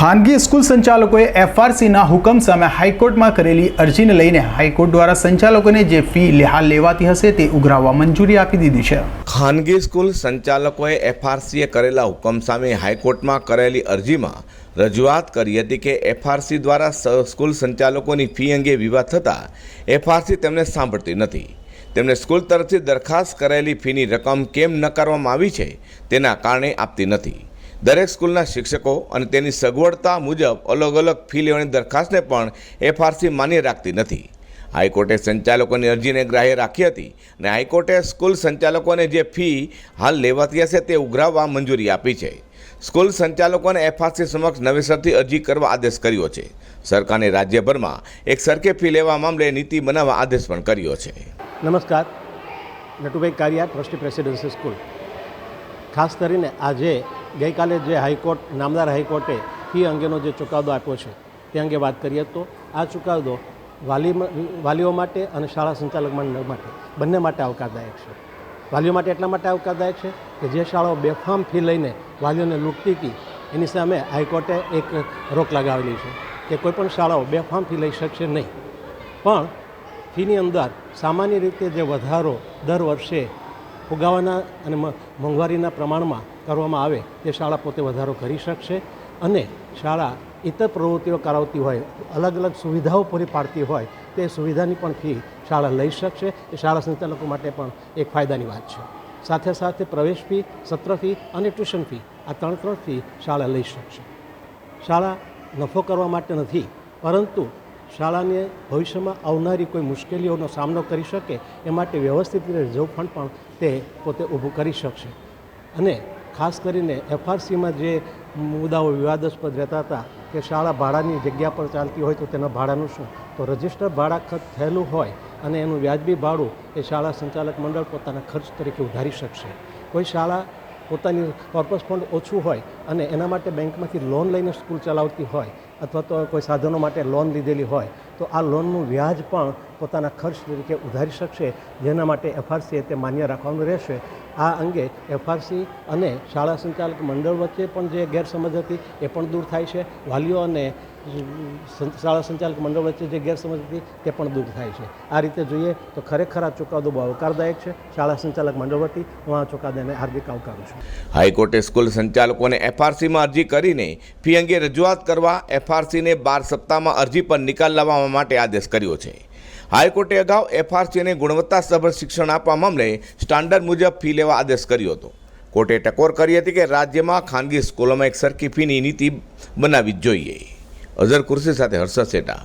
ખાનગી સ્કૂલ સંચાલકોએ એફઆરસીના હુકમ સામે હાઈકોર્ટમાં કરેલી અરજીને લઈને હાઈકોર્ટ દ્વારા સંચાલકોને જે ફી લેહા લેવાતી હશે તે ઉઘરાવવા મંજૂરી આપી દીધી છે. ખાનગી સ્કૂલ સંચાલકોએ એફઆરસીએ કરેલા હુકમ સામે હાઈકોર્ટમાં કરેલી અરજીમાં રજૂઆત કરી હતી કે એફઆરસી દ્વારા સ્કૂલ સંચાલકોની ફી અંગે વિવાદ થતાં એફઆરસી તેમને સાંભળતી નથી. તેમને સ્કૂલ તરફથી દરખાસ્ત કરેલી ફીની રકમ કેમ નકારવામાં આવી છે તેના કારણે આપતી નથી. દરેક સ્કૂલના શિક્ષકો અને તેની સગવડતા મુજબ અલગ અલગ ફી લેવાની દરખાસ્તને પણ એફઆરસી માન્ય રાખતી નથી. હાઈકોર્ટે સંચાલકોની અરજીને ગ્રાહ્ય રાખી હતી અને હાઈકોર્ટે સ્કૂલ સંચાલકોને જે ફી હાલ લેવાતી હશે તે ઉઘરાવવા મંજૂરી આપી છે. સ્કૂલ સંચાલકોને એફઆરસી સમક્ષ નવેસરથી અરજી કરવા આદેશ કર્યો છે. સરકારે રાજ્યભરમાં એક સરખે ફી લેવા મામલે નીતિ બનાવવા આદેશ પણ કર્યો છે. નમસ્કાર. Natubhai Kariya trustee presidency school. ખાસ કરીને આજે ગઈકાલે જે હાઈકોર્ટ, નામદાર હાઈકોર્ટે ફી અંગેનો જે ચુકાદો આપ્યો છે, તે અંગે વાત કરીએ તો આ ચુકાદો વાલી વાલીઓ માટે અને શાળા સંચાલક મંડળ માટે, બંને માટે આવકારદાયક છે. વાલીઓ માટે એટલા માટે આવકારદાયક છે કે જે શાળાઓ બેફામ ફી લઈને વાલીઓને લૂંટતી હતી, એની સામે હાઈકોર્ટે એક રોક લગાવેલી છે કે કોઈપણ શાળાઓ બેફામ ફી લઈ શકશે નહીં. પણ ફીની અંદર સામાન્ય રીતે જે વધારો દર વર્ષે ફુગાવાના અને મોંઘવારીના પ્રમાણમાં કરવામાં આવે તે શાળા પોતે વધારો કરી શકશે અને શાળા ઇતર પ્રવૃત્તિઓ કરાવતી હોય, અલગ અલગ સુવિધાઓ પૂરી પાડતી હોય, તે સુવિધાની પણ ફી શાળા લઈ શકશે. એ શાળા સંચાલકો માટે પણ એક ફાયદાની વાત છે. સાથે સાથે પ્રવેશ ફી, સત્ર ફી અને ટ્યુશન ફી આ ત્રણ ત્રણ ફી શાળા લઈ શકશે. શાળા નફો કરવા માટે નથી, પરંતુ શાળાને ભવિષ્યમાં આવનારી કોઈ મુશ્કેલીઓનો સામનો કરી શકે એ માટે વ્યવસ્થિત રીતે રિઝર્વ ફંડ પણ તે પોતે ઊભું કરી શકશે. અને ખાસ કરીને એફઆરસીમાં જે મુદ્દાઓ વિવાદાસ્પદ રહેતા હતા કે શાળા ભાડાની જગ્યા પર ચાલતી હોય તો તેના ભાડાનું શું? તો રજિસ્ટર ભાડા ખર્ચ થયેલું હોય અને એનું વ્યાજબી ભાડું એ શાળા સંચાલક મંડળ પોતાના ખર્ચ તરીકે ઉધારી શકશે. કોઈ શાળા પોતાની કોર્પસ ફંડ ઓછું હોય અને એના માટે બેંકમાંથી લોન લઈને સ્કૂલ ચલાવતી હોય અથવા તો કોઈ સાધનો માટે લોન લીધેલી હોય તો આ લોનનું વ્યાજ પણ પોતાના ખર્ચ તરીકે ઉધારી શકશે, જેના માટે એફઆરસીએ તે માન્ય રાખવાનું રહેશે. આ અંગે એફઆરસી અને શાળા સંચાલક મંડળ વચ્ચે પણ જે ગેરસમજ હતી, એ પણ દૂર થાય છે. વાલીઓ અને શાળા સંચાલક મંડળ વચ્ચે જે ગેરસમજ હતી, તે પણ દૂર થાય છે. આ રીતે જોઈએ તો ખરેખર આ ચુકાદો બહુ આવકારદાયક છે. શાળા સંચાલક મંડળ વતી હું આ ચુકાદાને હાર્દિક આવકારું છું. હાઈકોર્ટે સ્કૂલ સંચાલકોને એફઆરસીમાં અરજી કરીને ફી અંગે રજૂઆત કરવા એફઆરસીને બાર સપ્તાહમાં અરજી પર નિકાલ લાવવા માટે આદેશ કર્યો છે. હાઈકોર્ટે અગાઉ એફઆરસીને ગુણવત્તાસભર શિક્ષણ આપવા મામલે સ્ટાન્ડર્ડ મુજબ ફી લેવા આદેશ કર્યો હતો. કોર્ટે ટકોર કરી હતી કે રાજ્યમાં ખાનગી સ્કૂલોમાં એક સરખી ફીની નીતિ બનાવવી જ જોઈએ. અઝર કુર્સી સાથે હર્ષદ શેઠા